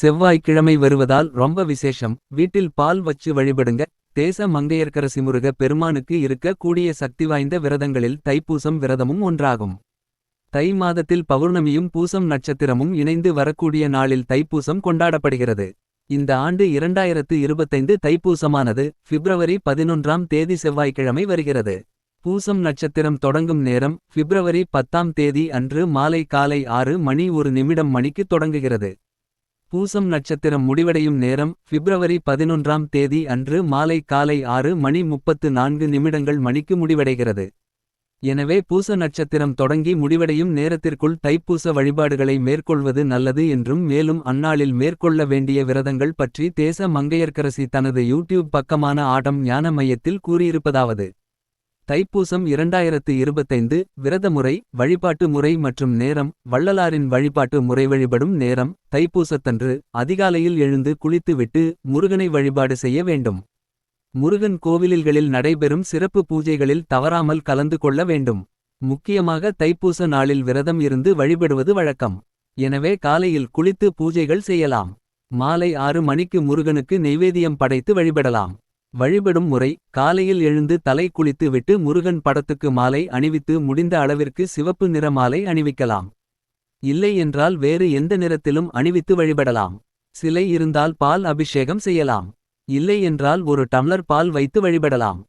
செவ்வாய்க்கிழமை வருவதால் ரொம்ப விசேஷம். வீட்டில் பால் வச்சு வழிபடுங்க. தேச மங்கையர்க்கரசி முருக பெருமானுக்கு இருக்க கூடிய சக்தி வாய்ந்த விரதங்களில் தைப்பூசம் விரதமும் ஒன்றாகும். தை மாதத்தில் பௌர்ணமியும் பூசம் நட்சத்திரமும் இணைந்து வரக்கூடிய நாளில் தைப்பூசம் கொண்டாடப்படுகிறது. இந்த ஆண்டு இரண்டாயிரத்து இருபத்தைந்து தைப்பூசமானது பிப்ரவரி பதினொன்றாம் தேதி செவ்வாய்க்கிழமை வருகிறது. பூசம் நட்சத்திரம் தொடங்கும் நேரம் பிப்ரவரி பத்தாம் தேதி அன்று மாலை காலை ஆறு மணி ஒரு நிமிடம் மணிக்கு தொடங்குகிறது. பூசம் நட்சத்திரம் முடிவடையும் நேரம் பிப்ரவரி பதினொன்றாம் தேதி அன்று மாலை காலை ஆறு மணி முப்பத்து நான்கு நிமிடங்கள் மணிக்கு முடிவடைகிறது. எனவே பூச நட்சத்திரம் தொடங்கி முடிவடையும் நேரத்திற்குள் தைப்பூச வழிபாடுகளை மேற்கொள்வது நல்லது என்றும் மேலும் அந்நாளில் மேற்கொள்ள வேண்டிய விரதங்கள் பற்றி தேச மங்கையர்க்கரசி தனது யூடியூப் பக்கமான ஆடம் ஞான மையத்தில் கூறியிருப்பதாவது. தைப்பூசம் இரண்டாயிரத்து இருபத்தைந்து விரத முறை வழிபாட்டு முறை மற்றும் நேரம் வள்ளலாரின் வழிபாட்டு முறை வழிபடும் நேரம் தைப்பூசத்தன்று அதிகாலையில் எழுந்து குளித்துவிட்டு முருகனை வழிபாடு செய்ய வேண்டும். முருகன் கோவில்களில் நடைபெறும் சிறப்பு பூஜைகளில் தவறாமல் கலந்து கொள்ள வேண்டும். முக்கியமாக தைப்பூச நாளில் விரதம் இருந்து வழிபடுவது வழக்கம். எனவே காலையில் குளித்து பூஜைகள் செய்யலாம். மாலை ஆறு மணிக்கு முருகனுக்கு நெய்வேதியம் படைத்து வழிபடலாம். வழிபடும் முறை காலையில் எழுந்து தலை குளித்து விட்டு முருகன் படத்துக்கு மாலை அணிவித்து முடிந்த அளவிற்கு சிவப்பு நிற மாலை அணிவிக்கலாம். இல்லை என்றால் வேறு எந்த நிறத்திலும் அணிவித்து வழிபடலாம். சிலை இருந்தால் பால் அபிஷேகம் செய்யலாம். இல்லை என்றால் ஒரு டம்ளர் பால் வைத்து வழிபடலாம்.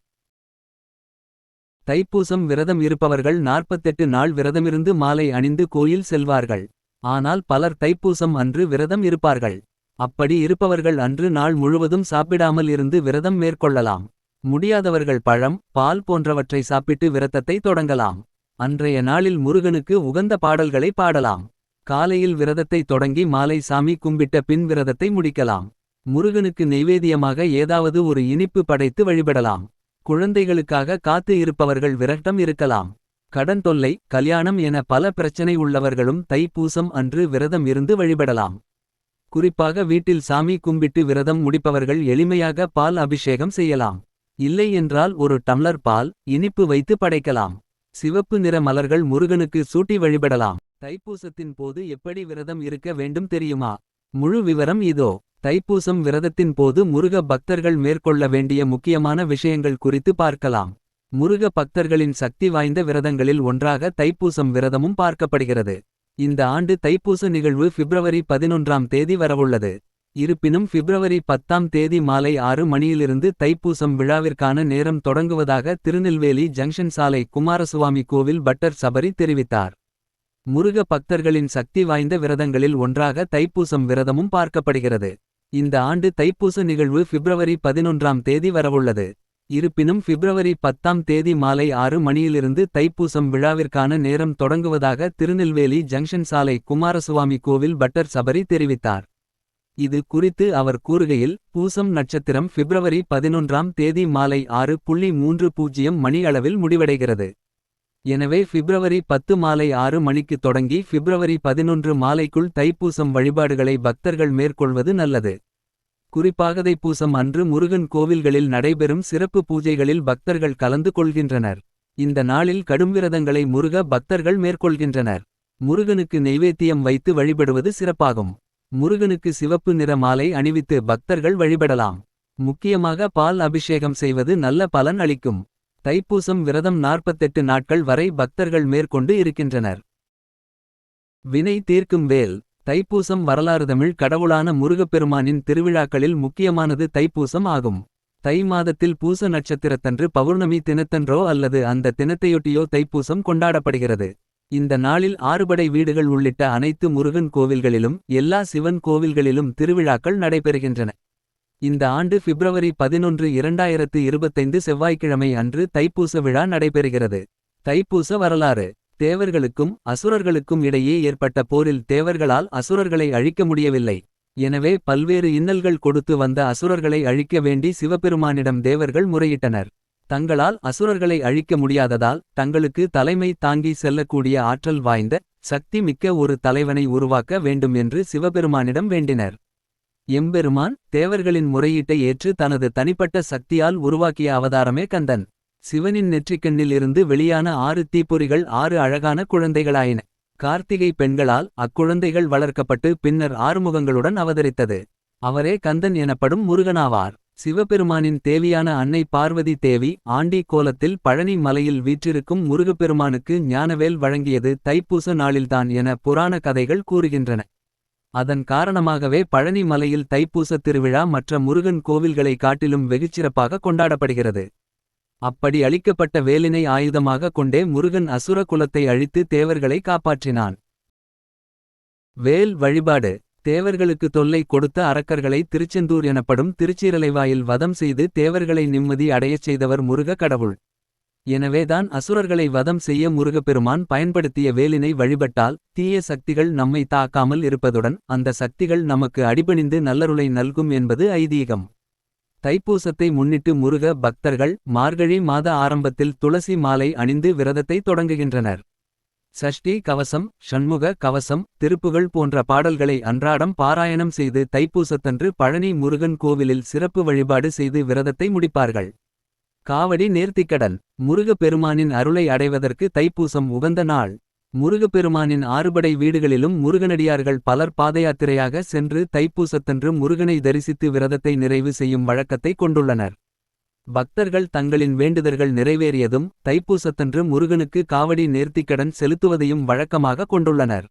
தைப்பூசம் விரதம் இருப்பவர்கள் நாற்பத்தெட்டு நாள் விரதமிருந்து மாலை அணிந்து கோயில் செல்வார்கள். ஆனால் பலர் தைப்பூசம் அன்று விரதம் இருப்பார்கள். அப்படி இருப்பவர்கள் அன்று நாள் முழுவதும் சாப்பிடாமல் இருந்து விரதம் மேற்கொள்ளலாம். முடியாதவர்கள் பழம் பால் போன்றவற்றை சாப்பிட்டு விரதத்தை தொடங்கலாம். அன்றைய நாளில் முருகனுக்கு உகந்த பாடல்களை பாடலாம். காலையில் விரதத்தை தொடங்கி மாலை சாமி கும்பிட்ட பின் விரதத்தை முடிக்கலாம். முருகனுக்கு நெய்வேதியமாக ஏதாவது ஒரு இனிப்பு படைத்து வழிபடலாம். குழந்தைகளுக்காக காத்து இருப்பவர்கள் விரட்டம் இருக்கலாம். கடன் தொல்லை கல்யாணம் என பல பிரச்சனை உள்ளவர்களும் தைப்பூசம் அன்று விரதம் இருந்து வழிபடலாம். குறிப்பாக வீட்டில் சாமி கும்பிட்டு விரதம் முடிப்பவர்கள் எளிமையாக பால் அபிஷேகம் செய்யலாம். இல்லை என்றால் ஒரு டம்ளர் பால் இனிப்பு வைத்து படைக்கலாம். சிவப்பு நிற மலர்கள் முருகனுக்கு சூட்டி வழிபடலாம். தைப்பூசத்தின் போது எப்படி விரதம் இருக்க வேண்டும் தெரியுமா? முழு விவரம் இதோ. தைப்பூசம் விரதத்தின் போது முருக பக்தர்கள் மேற்கொள்ள வேண்டிய முக்கியமான விஷயங்கள் குறித்து பார்க்கலாம். முருக பக்தர்களின் சக்தி வாய்ந்த விரதங்களில் ஒன்றாக தைப்பூசம் விரதமும் பார்க்கப்படுகிறது. இந்த ஆண்டு தைப்பூச நிகழ்வு பிப்ரவரி பதினொன்றாம் தேதி வரவுள்ளது. இருப்பினும் பிப்ரவரி பத்தாம் தேதி மாலை ஆறு மணியிலிருந்து தைப்பூசம் விழாவிற்கான நேரம் தொடங்குவதாக திருநெல்வேலி ஜங்ஷன் சாலை குமாரசுவாமி கோவில் பட்டர் சபரி தெரிவித்தார். முருக பக்தர்களின் சக்தி வாய்ந்த விரதங்களில் ஒன்றாக தைப்பூசம் விரதமும் பார்க்கப்படுகிறது. இந்த ஆண்டு தைப்பூச நிகழ்வு பிப்ரவரி பதினொன்றாம் தேதி வரவுள்ளது. இருப்பினும் பிப்ரவரி பத்தாம் தேதி மாலை ஆறு மணியிலிருந்து தைப்பூசம் விழாவிற்கான நேரம் தொடங்குவதாக திருநெல்வேலி ஜங்ஷன் சாலை குமாரசுவாமி கோவில் பட்டர் சபரி தெரிவித்தார். இது குறித்து அவர் கூறுகையில் பூசம் நட்சத்திரம் பிப்ரவரி பதினொன்றாம் தேதி மாலை ஆறு புள்ளி மூன்று பூஜ்ஜியம் மணி அளவில் முடிவடைகிறது. எனவே பிப்ரவரி பத்து மாலை ஆறு மணிக்கு தொடங்கி பிப்ரவரி பதினொன்று மாலைக்குள் தைப்பூசம் வழிபாடுகளை பக்தர்கள் மேற்கொள்வது நல்லது. குறிப்பாகதை பூசம் அன்று முருகன் கோவில்களில் நடைபெறும் சிறப்பு பூஜைகளில் பக்தர்கள் கலந்து கொள்கின்றனர். இந்த நாளில் கடும் விரதங்களை முருக பக்தர்கள் மேற்கொள்கின்றனர். முருகனுக்கு நெய்வேத்தியம் வைத்து வழிபடுவது சிறப்பாகும். முருகனுக்கு சிவப்பு நிற மாலை அணிவித்து பக்தர்கள் வழிபடலாம். முக்கியமாக பால் அபிஷேகம் செய்வது நல்ல பலன் அளிக்கும். தைப்பூசம் விரதம் நாற்பத்தெட்டு நாட்கள் வரை பக்தர்கள் மேற்கொண்டு இருக்கின்றனர். வினை தீர்க்கும் வேல். தைப்பூசம் வரலாறு தமிழ் கடவுளான முருகப்பெருமானின் திருவிழாக்களில் முக்கியமானது தைப்பூசம் ஆகும். தை மாதத்தில் பூச நட்சத்திரத்தன்று பௌர்ணமி தினத்தன்றோ அல்லது அந்த தினத்தையொட்டியோ தைப்பூசம் கொண்டாடப்படுகிறது. இந்த நாளில் ஆறுபடை வீடுகள் உள்ளிட்ட அனைத்து முருகன் கோவில்களிலும் எல்லா சிவன் கோவில்களிலும் திருவிழாக்கள் நடைபெறுகின்றன. இந்த ஆண்டு பிப்ரவரி பதினொன்று இரண்டாயிரத்து இருபத்தைந்து செவ்வாய்க்கிழமை அன்று தைப்பூச விழா நடைபெறுகிறது. தைப்பூச வரலாறு. தேவர்களுக்கும் அசுரர்களுக்கும் இடையே ஏற்பட்ட போரில் தேவர்களால் அசுரர்களை அழிக்க முடியவில்லை. எனவே பல்வேறு இன்னல்கள் கொடுத்து வந்த அசுரர்களை அழிக்க வேண்டி சிவபெருமானிடம் தேவர்கள் முறையிட்டனர். தங்களால் அசுரர்களை அழிக்க முடியாததால் தங்களுக்கு தலைமை தாங்கி செல்லக்கூடிய ஆற்றல் வாய்ந்த சக்தி மிக்க ஒரு தலைவனை உருவாக்க வேண்டும் என்று சிவபெருமானிடம் வேண்டினர். எம்பெருமான் தேவர்களின் முறையீட்டை ஏற்று தனது தனிப்பட்ட சக்தியால் உருவாக்கிய அவதாரமே கந்தன். சிவனின் நெற்றிக்கண்ணில் இருந்து வெளியான ஆறு தீப்பொறிகள் ஆறு அழகான குழந்தைகளாயின. கார்த்திகை பெண்களால் அக்குழந்தைகள் வளர்க்கப்பட்டு பின்னர் ஆறுமுகங்களுடன் அவதரித்தது. அவரே கந்தன் எனப்படும் முருகனாவார். சிவபெருமானின் தேவியான அன்னை பார்வதி தேவி ஆண்டி கோலத்தில் பழனி மலையில் வீற்றிருக்கும் முருகப்பெருமானுக்கு ஞானவேல் வழங்கியது தைப்பூச நாளில்தான் என புராண கதைகள் கூறுகின்றன. அதன் காரணமாகவே பழனி மலையில் தைப்பூசத் திருவிழா மற்ற முருகன் கோவில்களை காட்டிலும் வெகுச்சிறப்பாக கொண்டாடப்படுகிறது. அப்படி அளிக்கப்பட்ட வேலினை ஆயுதமாக கொண்டே முருகன் அசுர குலத்தை அழித்து தேவர்களை காப்பாற்றினான். வேல் வழிபாடு. தேவர்களுக்கு தொல்லை கொடுத்த அரக்கர்களை திருச்செந்தூர் எனப்படும் திருச்சீரலைவாயில் வதம் செய்து தேவர்களை நிம்மதி அடையச் செய்தவர் முருக கடவுள். எனவேதான் அசுரர்களை வதம் செய்ய முருகப்பெருமான் பயன்படுத்திய வேலினை வழிபட்டால் தீய சக்திகள் நம்மை தாக்காமல் இருப்பதுடன் அந்த சக்திகள் நமக்கு அடிபணிந்து நல்லருளை நல்கும் என்பது ஐதீகம். தைப்பூசத்தை முன்னிட்டு முருக பக்தர்கள் மார்கழி மாத ஆரம்பத்தில் துளசி மாலை அணிந்து விரதத்தை தொடங்குகின்றனர். சஷ்டி கவசம் ஷண்முக கவசம் திருப்புகள் போன்ற பாடல்களை அன்றாடம் பாராயணம் செய்து தைப்பூசத்தன்று பழனி முருகன் கோவிலில் சிறப்பு வழிபாடு செய்து விரதத்தை முடிப்பார்கள். காவடி நேர்த்திக்கடன் முருகப் பெருமானின் அருளை அடைவதற்கு தைப்பூசம் உகந்த நாள். முருகப்பெருமானின் ஆறுபடை வீடுகளிலும் முருகனடியார்கள் பலர் பாதயாத்திரையாக சென்று தைப்பூசத்தன்று முருகனை தரிசித்து விரதத்தை நிறைவு செய்யும் வழக்கத்தை கொண்டுள்ளனர். பக்தர்கள் தங்களின் வேண்டுதல்கள் நிறைவேறியதும் தைப்பூசத்தன்று முருகனுக்கு காவடி நேர்த்திக்கடன் செலுத்துவதையும் வழக்கமாக கொண்டுள்ளனர்.